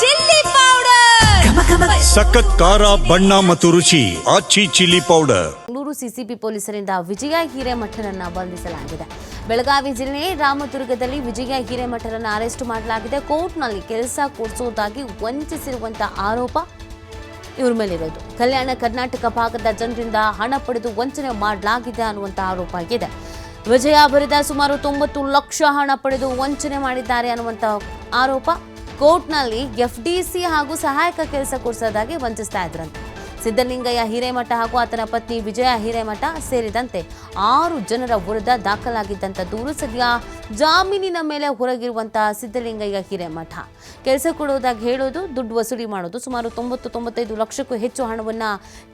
Chilli powder. ಸಖತ್ ಖಾರ ಬಣ್ಣ ಮತ್ತು ರುಚಿ Aachi chilli powder. Bengaluru CCB ಪೊಲೀಸರಿಂದ ವಿಜಯ ಹಿರೇಮಠರನ್ನ ಬಂಧಿಸಲಾಗಿದೆ. ಬೆಳಗಾವಿ ಜಿಲ್ಲೆ ರಾಮದುರ್ಗದಲ್ಲಿ ವಿಜಯ ಹಿರೇಮಠರನ್ನ ಅರೆಸ್ಟ್ ಮಾಡಲಾಗಿದೆ. ಕೋರ್ಟ್ನಲ್ಲಿ ಕೆಲಸ ಕೊಡಿಸುವುದಾಗಿ ವಂಚಿಸಿರುವಂತಹ ಆರೋಪ ಇವ್ರ ಮೇಲಿರೋದು. ಕಲ್ಯಾಣ ಕರ್ನಾಟಕ ಭಾಗದ ಜನರಿಂದ ಹಣ ಪಡೆದು ವಂಚನೆ ಮಾಡಲಾಗಿದೆ ಅನ್ನುವಂಥ ಆರೋಪ ಇದೆ. ವಿಜಯ ಬರೆದ ಸುಮಾರು ತೊಂಬತ್ತು ಲಕ್ಷ ಹಣ ಪಡೆದು ವಂಚನೆ ಮಾಡಿದ್ದಾರೆ ಅನ್ನುವಂಥ ಆರೋಪ ಕೋರ್ಟ್ನಲ್ಲಿ ಎಫ್ ಡಿ ಸಿ ಹಾಗೂ ಸಹಾಯಕ ಕೆಲಸ ಕೊಡಿಸೋದಾಗಿ ವಂಚಿಸ್ತಾ ಇದ್ರಂತೆ. ಸಿದ್ದಲಿಂಗಯ್ಯ ಹಿರೇಮಠ ಹಾಗೂ ಆತನ ಪತ್ನಿ ವಿಜಯ ಹಿರೇಮಠ ಸೇರಿದಂತೆ ಆರು ಜನರ ವಿರುದ್ಧ ದಾಖಲಾಗಿದ್ದಂಥ ದೂರು ಸದ್ಯ ಜಾಮೀನಿನ ಮೇಲೆ ಹೊರಗಿರುವಂತಹ ಸಿದ್ದಲಿಂಗಯ್ಯ ಹಿರೇಮಠ. ಕೆಲಸ ಕೊಡುವುದಾಗಿ ಹೇಳೋದು, ದುಡ್ಡು ವಸೂಲಿ ಮಾಡೋದು, ಸುಮಾರು ತೊಂಬತ್ತು, ತೊಂಬತ್ತೈದು ಲಕ್ಷಕ್ಕೂ ಹೆಚ್ಚು ಹಣವನ್ನ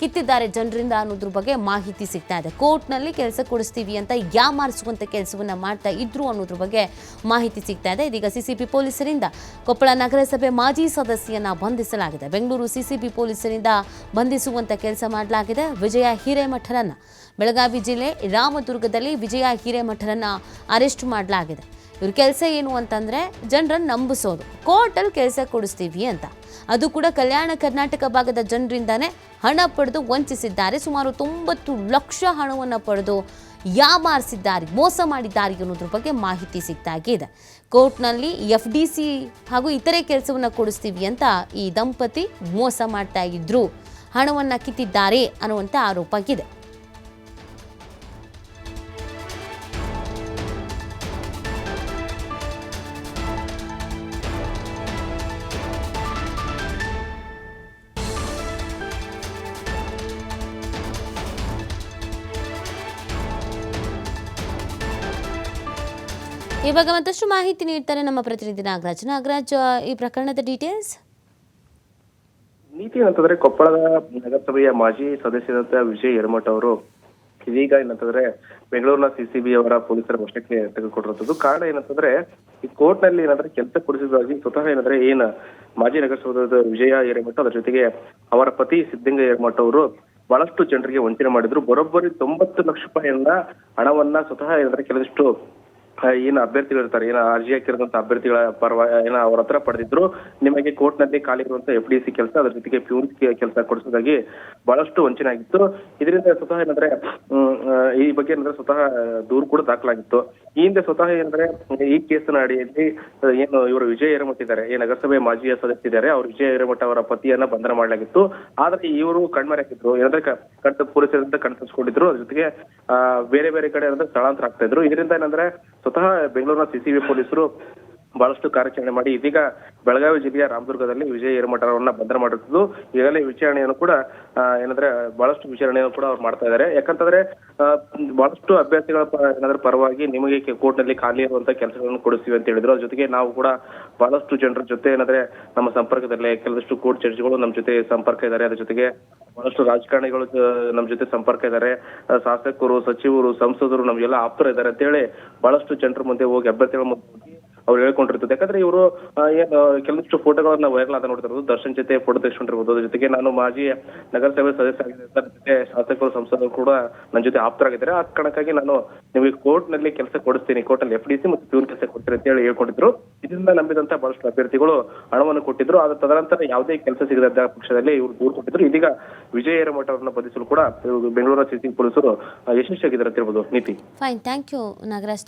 ಕಿತ್ತಿದ್ದಾರೆ ಜನರಿಂದ ಅನ್ನೋದ್ರ ಬಗ್ಗೆ ಮಾಹಿತಿ ಸಿಗ್ತಾ ಇದೆ. ಕೋರ್ಟ್ನಲ್ಲಿ ಕೆಲಸ ಕೊಡಿಸ್ತೀವಿ ಅಂತ ಯಾಮಾರಿಸುವಂತ ಕೆಲಸವನ್ನು ಮಾಡ್ತಾ ಇದ್ರು ಅನ್ನೋದ್ರ ಬಗ್ಗೆ ಮಾಹಿತಿ ಸಿಗ್ತಾ ಇದೆ. ಇದೀಗ ಸಿಸಿಬಿ ಪೊಲೀಸರಿಂದ ಕೊಪ್ಪಳ ನಗರಸಭೆ ಮಾಜಿ ಸದಸ್ಯನ ಬಂಧಿಸಲಾಗಿದೆ. ಬೆಂಗಳೂರು ಸಿಸಿಬಿ ಪೊಲೀಸರಿಂದ ಬಂಧಿಸುವಂತ ಕೆಲಸ ಮಾಡಲಾಗಿದೆ ವಿಜಯ ಹಿರೇಮಠರನ್ನ. ಬೆಳಗಾವಿ ಜಿಲ್ಲೆ ರಾಮದುರ್ಗದಲ್ಲಿ ವಿಜಯ ಹಿರೇಮಠರನ್ನ ಅರೆಸ್ಟ್ ಮಾಡಲಾಗಿದೆ. ಇವ್ರ ಕೆಲಸ ಏನು ಅಂತಂದ್ರೆ ಜನರನ್ನು ನಂಬಿಸೋದು. ಕೋರ್ಟಲ್ಲಿ ಕೆಲಸ ಕೊಡಿಸ್ತೀವಿ ಅಂತ. ಅದು ಕೂಡ ಕಲ್ಯಾಣ ಕರ್ನಾಟಕ ಭಾಗದ ಜನರಿಂದಾನೇ ಹಣ ಪಡೆದು ವಂಚಿಸಿದ್ದಾರೆ. ಸುಮಾರು ತೊಂಬತ್ತು ಲಕ್ಷ ಹಣವನ್ನು ಪಡೆದು ಯಾಮಾರಿಸಿದ್ದಾರೆ, ಮೋಸ ಮಾಡಿದ್ದಾರೆ ಅನ್ನೋದ್ರ ಬಗ್ಗೆ ಮಾಹಿತಿ ಸಿಗ್ತಾಗಿದೆ ಕೋರ್ಟ್ನಲ್ಲಿ ಎಫ್ ಡಿ ಸಿ ಹಾಗೂ ಇತರೆ ಕೆಲಸವನ್ನು ಕೊಡಿಸ್ತೀವಿ ಅಂತ ಈ ದಂಪತಿ ಮೋಸ ಮಾಡ್ತಾ ಇದ್ರು. ಹಣವನ್ನು ಕಿತ್ತಿದ್ದಾರೆ ಅನ್ನುವಂಥ ಆರೋಪ ಇದೆ ಇವಾಗ ಮತ್ತಷ್ಟು ಮಾಹಿತಿ ನೀಡ್ತಾರೆ ನಮ್ಮ ಪ್ರತಿನಿಧಿ ನಾಗರಾಜ್. ನಾಗರಾಜ್ ಈ ಪ್ರಕರಣದ ಡೀಟೇಲ್ಸ್ ನೀತಿ ಅಂತಂದ್ರೆ ಕೊಪ್ಪಳದ ನಗರಸಭೆಯ ಮಾಜಿ ಸದಸ್ಯರಾದ ವಿಜಯ್ ಯರಮಠ ಅವರು ಇದೀಗ ಏನಂತಂದ್ರೆ ಬೆಂಗಳೂರಿನ ಸಿಸಿಬಿ ಅವರ ಪೊಲೀಸರ ವಶಕ್ಕೆ ತೆಗೆದುಕೊಂಡಿರುವಂತದ್ದು ಕಾರಣ ಏನಂತಂದ್ರೆ ಈ ಕೋರ್ಟ್ನಲ್ಲಿ ಏನಂದ್ರೆ ಕೆಲಸ ಕೊಡಿಸಿದಾಗಿ ಸ್ವತಃ ಏನಂದ್ರೆ ಏನ ಮಾಜಿ ನಗರಸಭೆದ ವಿಜಯ ಹಿರೇಮಠ ಅದರ ಜೊತೆಗೆ ಅವರ ಪತಿ ಸಿದ್ದಿಂಗ ಹಿರೇಮಠ ಅವರು ಬಹಳಷ್ಟು ಜನರಿಗೆ ವಂಚನೆ ಮಾಡಿದ್ರು. ಬರೋಬ್ಬರಿ ತೊಂಬತ್ತು ಲಕ್ಷ ರೂಪಾಯಿಯನ್ನ ಹಣವನ್ನ ಸ್ವತಃ ಏನಂದ್ರೆ ಕೆಲವಿಷ್ಟು ಏನು ಅಭ್ಯರ್ಥಿಗಳು ಇರ್ತಾರೆ, ಏನ ಅರ್ಜಿ ಹಾಕಿರುವಂತ ಅಭ್ಯರ್ಥಿಗಳ ಪರವ, ಏನ ಅವ್ರ ಹತ್ರ ಪಡೆದಿದ್ರು, ನಿಮಗೆ ಕೋರ್ಟ್ನಲ್ಲಿ ಖಾಲಿ ಇರುವಂತ ಎಫ್ ಡಿ ಸಿ ಕೆಲಸ, ಅದ್ರ ಜೊತೆಗೆ ಪ್ಯೂನ್ ಕೆಲಸ ಕೊಡಿಸೋದಾಗಿ ಬಹಳಷ್ಟು ವಂಚನೆ ಆಗಿತ್ತು. ಇದರಿಂದ ಸ್ವತಃ ಏನಂದ್ರೆ ಈ ಬಗ್ಗೆ ಏನಂದ್ರೆ ಸ್ವತಃ ದೂರು ಕೂಡ ದಾಖಲಾಗಿತ್ತು. ಈ ಹಿಂದೆ ಸ್ವತಃ ಏನಂದ್ರೆ, ಈ ಕೇಸಿನ ಅಡಿಯಲ್ಲಿ ಏನು ಇವರು ವಿಜಯ ಹಿರೇಮಠ ಇದ್ದಾರೆ, ಈ ನಗರಸಭೆ ಮಾಜಿ ಸದಸ್ಯ ಇದ್ದಾರೆ, ಅವ್ರು ವಿಜಯ ಹಿರೇಮಠ ಅವರ ಪತಿಯನ್ನ ಬಂಧನ ಮಾಡಲಾಗಿತ್ತು. ಆದ್ರೆ ಇವರು ಕಣ್ಮರೆ ಹಾಕಿದ್ರು ಏನಂದ್ರೆ ಕಣ್ತ, ಪೊಲೀಸರಿಂದ ಕಣ್ತರಿಸ್ಕೊಂಡಿದ್ರು ಅದ್ರ ಜೊತೆಗೆ ಬೇರೆ ಬೇರೆ ಕಡೆ ಏನಂದ್ರೆ ಸ್ಥಳಾಂತರ ಆಗ್ತಾ ಇದ್ರು. ಇದರಿಂದ ಏನಂದ್ರೆ ಸ್ವತಃ ಬೆಂಗಳೂರಿನ ಸಿಸಿಬಿ ಪೊಲೀಸರು ಬಹಳಷ್ಟು ಕಾರ್ಯಾಚರಣೆ ಮಾಡಿ ಇದೀಗ ಬೆಳಗಾವಿ ಜಿಲ್ಲೆಯ ರಾಮದುರ್ಗದಲ್ಲಿ ವಿಜಯ ಹಿರೇಮಠ ಅವರನ್ನ ಬಂಧನ ಮಾಡಿರುವುದು ಈಗಾಗಲೇ ವಿಚಾರಣೆಯನ್ನು ಕೂಡ ಏನಂದ್ರೆ ಬಹಳಷ್ಟು ವಿಚಾರಣೆಯನ್ನು ಕೂಡ ಅವ್ರು ಮಾಡ್ತಾ ಇದ್ದಾರೆ ಯಾಕಂತಂದ್ರೆ ಬಹಳಷ್ಟು ಅಭ್ಯರ್ಥಿಗಳ ಏನಾದ್ರೂ ಪರವಾಗಿ ನಿಮಗೆ ಕೋರ್ಟ್ನಲ್ಲಿ ಖಾಲಿ ಇರುವಂತ ಕೆಲಸಗಳನ್ನು ಕೊಡಿಸ್ತೀವಿ ಅಂತ ಹೇಳಿದ್ರು. ಅದ್ರ ಜೊತೆಗೆ ನಾವು ಕೂಡ ಬಹಳಷ್ಟು ಜನರ ಜೊತೆ ಏನಂದ್ರೆ ನಮ್ಮ ಸಂಪರ್ಕದಲ್ಲೇ ಕೆಲವಷ್ಟು ಕೋರ್ಟ್ ಜಡ್ಜ್ಗಳು ನಮ್ಮ ಜೊತೆ ಸಂಪರ್ಕ ಇದ್ದಾರೆ ಅದ್ರ ಜೊತೆಗೆ ಬಹಳಷ್ಟು ರಾಜಕಾರಣಿಗಳು ನಮ್ಮ ಜೊತೆ ಸಂಪರ್ಕ ಇದ್ದಾರೆ ಶಾಸಕರು, ಸಚಿವರು, ಸಂಸದರು ನಮ್ಗೆಲ್ಲ ಆಪ್ತರ ಇದ್ದಾರೆ ಅಂತ ಹೇಳಿ ಬಹಳಷ್ಟು ಜನರ ಮುಂದೆ ಹೋಗಿ ಅಭ್ಯರ್ಥಿಗಳ ಮುಂದೆ ಅವ್ರು ಹೇಳ್ಕೊಂಡಿರ್ತದೆ. ಯಾಕಂದ್ರೆ ಇವರು ಏನು ಕೆಲವಷ್ಟು ಫೋಟೋಗಳನ್ನ ವೈರಲ್ ಆದ ನೋಡ್ತಿರೋದು ದರ್ಶನ್ ಜೊತೆ ಫೋಟೋ ತೆಗೆಸ್ಕೊಂಡಿರ್ಬೋದು. ಅದ್ರ ಜೊತೆಗೆ ನಾನು ಮಾಜಿ ನಗರಸಭೆ ಸದಸ್ಯ ಆಗಿದ್ದೆ ಅದ್ರ ಜೊತೆ ಶಾಸಕರು, ಸಂಸದರು ಕೂಡ ನನ್ನ ಜೊತೆ ಆಪ್ತರಾಗಿದ್ದಾರೆ. ಆ ಕಾರಣಕ್ಕಾಗಿ ನಾನು ನಿಮಗೆ ಕೋರ್ಟ್ನಲ್ಲಿ ಕೆಲಸ ಕೊಡಿಸ್ತೀನಿ. ಕೋರ್ಟ್ ಅಲ್ಲಿ ಎಫ್ ಡಿ ಸಿ ಮತ್ತು ಪ್ಯೂನ್ ಕೆಲಸ ಕೊಡ್ತೀನಿ ಅಂತ ಹೇಳಿ ಹೇಳ್ಕೊಂಡಿದ್ರು. ಇದರಿಂದ ನಂಬಿದಂತ ಬಹಳಷ್ಟು ಅಭ್ಯರ್ಥಿಗಳು ಹಣವನ್ನು ಕೊಟ್ಟಿದ್ರು. ಆದ ತದನಂತರ ಯಾವುದೇ ಕೆಲಸ ಸಿಗದ ಪಕ್ಷದಲ್ಲಿ ಇವರು ದೂರು ಕೊಟ್ಟಿದ್ರು. ಇದೀಗ ವಿಜಯ ಏರಮಠ ಅವರನ್ನ ಬಂಧಿಸಲು ಕೂಡ ಬೆಂಗಳೂರು ಸಿಟಿ ಪೊಲೀಸರು ಯಶಸ್ವಿಯಾಗಿದ್ದಾರೆ ಅಂತ ಹೇಳ್ಬೋದು ನೀತಿ ಫೈನ್ ಥ್ಯಾಂಕ್ ಯು ನಾಗರಾಜ್